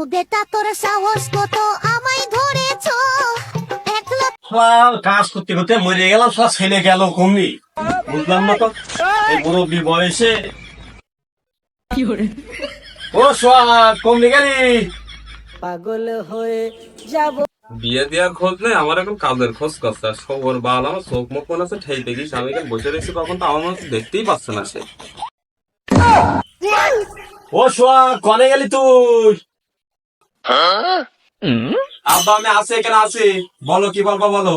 তোর সাহস কত আমায় ধরেছ কাজ করতে করতে মরে গেলাম শালা ছেলে গেল কমনি বুঝলাম না তো বয়সে ও কমনি গেলি পাগল হয়ে যাব বিয়ে দেওয়ার খোঁজ নেই আমার এখন কাজের খোঁজ করছে খবর বাল আমার চোখ মুখ মনে আছে ঠেই দেখিস আমি এখানে বসে রয়েছি কখন তো আমার মনে দেখতেই পাচ্ছে না সে ও সোহাগ কনে গেলি তুই? আব্বা, আমি আছি, এখানে আছি। বলো, কি বলব, বলো?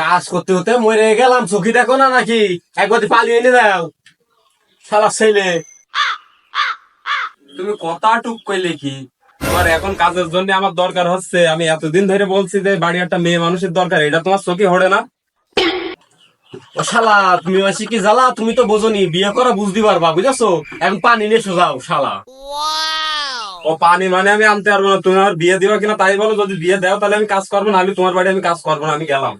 কাজ করতে করতে মরে গেলাম চোখি দেখো না নাকি? একবার পালিয়ে এনে দাও। শালা ছেলে। তুমি কথা টুক কইলে কি? তোমার এখন কাজের জন্য আমার দরকার হচ্ছে। আমি এতদিন ধরে বলছি যে, বাড়ি একটা মেয়ে মানুষের দরকার। এটা তোমার চোখে হড়ে না? ও শালা, তুমি আছি কি জ্বালা, তুমি তো বোঝনি। বিয়ে করা বুঝতে পারবা, বুঝেছ? এখন পানি নিয়ে সোজাও শালা। ও পানি মানে আমি আনতে পারব না। তুমি আমার বিয়ে দিবা কিনা তাই বলো যদি বিয়ে দাও তাহলে আমি কাজ করব না আমি তোমার বাড়ি আমি কাজ করব না আমি গেলাম।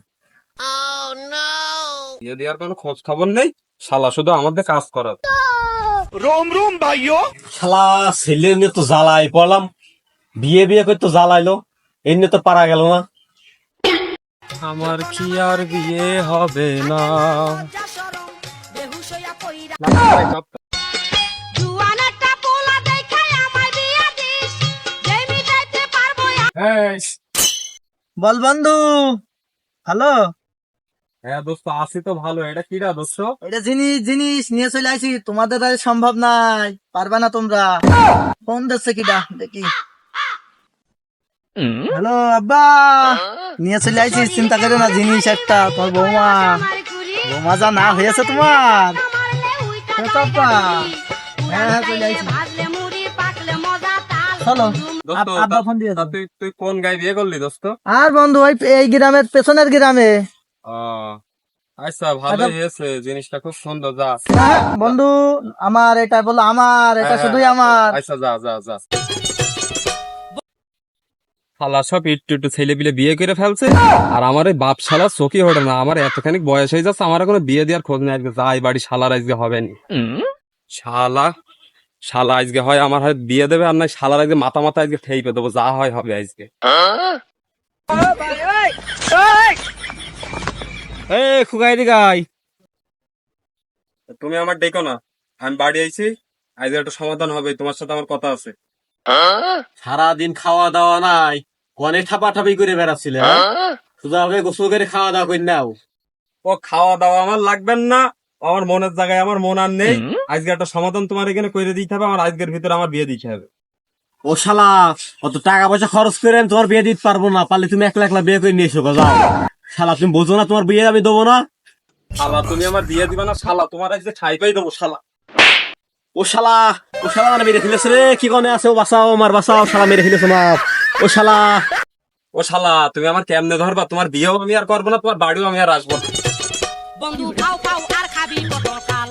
বিয়ে দেওয়ার কোনো খোঁজ খবর নেই? শালা শুধু আমাদের কাজ করার। রোম রোম ভাইও শালা ছেলে নিয়ে তো জ্বালাই পড়লাম। বিয়ে বিয়ে করে তো জ্বালাইলো। এমনি তো পারা গেল না। আমার কি আর বিয়ে হবে না? বল বন্ধু হ্যালো হ্যাঁ দোস্ত আসি তো ভালো। এটা কিরা দোস্ত? এটা জিনিস জিনিস নিয়ে চলে আসি তোমাদের দ্বারা সম্ভব নাই পারবে না তোমরা। ফোন দিচ্ছে কিটা দেখি। হ্যালো আব্বা নিয়ে চলে আইছি চিন্তা করো না জিনিস একটা তোমার বৌমা। বৌমা যা না হয়েছে তোমার। হ্যাঁ, হ্যাঁ, হ্যাঁ, চলে আইছি। চলো আব্বা ফোন দিয়েছে। তুই তুই কোন গায়ে বিয়ে করলি দোস্ত? আর বন্ধু ওই এই গ্রামের পেছনের গ্রামে। আচ্ছা ভালো হয়েছে জিনিসটা খুব সুন্দর যা। হ্যাঁ, বন্ধু আমার এটা বলো আমার এটা হ্যাঁ, শুধুই আমার। আচ্ছা যা যা যা। শালা সব একটু একটু ছেলে পিলে বিয়ে করে ফেলছে আর আমার এই বাপ শালা চোখই হটে না। আমার এতখানি বয়স হয়ে যাচ্ছে আমার এখনও বিয়ে দেওয়ার খোঁজ নেই আজকে যাই বাড়ি শালার আজকে হবে নি। শালা শালা আজকে হয় আমার হয় বিয়ে দেবে আর না শালার আজকে মাথা মাথা আজকে ঠেইপে দেবো যা হয় হবে আজকে। খুগাই দিগাই তুমি আমার ডেকো না আমি বাড়ি আইছি আজকে একটা সমাধান হবে তোমার সাথে আমার কথা আছে। সারাদিন খাওয়া দাওয়া নাই কনে ঠাপা ঠাপি করে বেড়াচ্ছিলে হ্যাঁ? শুধু আগে গোসল করে খাওয়া দাওয়া করে নাও। ও খাওয়া দাওয়া আমার লাগবেন না আমার মনের জায়গায় আমার মন আর নেই। আজকে একটা সমাধান তোমার এখানে করে দিতে হবে আমার আজকের ভিতরে আমার বিয়ে দিতে হবে। ও শালা অত টাকা পয়সা খরচ করে আমি তোমার বিয়ে দিতে পারব না পারলে তুমি একলা একলা বিয়ে করে নিয়ে এসো যাও। শালা তুমি বোঝো না তোমার বিয়ে আমি দেবো না। শালা তুমি আমার বিয়ে দিবা না শালা তোমার আজকে ঠাই পাই দেবো শালা। ও শালা ও শালা মানে মেরে ফেলেছে রে কি কনে আছে? ও বাঁচাও আমার বাঁচাও শালা মেরে ফেলেছে মাপ ও শালা। ও শালা তুমি আমার কেমনে ধরবা? তোমার বিয়েও আমি আর করব না তোমার বাড়িও আমি আর আসব না। বন্ধু খাও খাও আর খাবি পটল কাল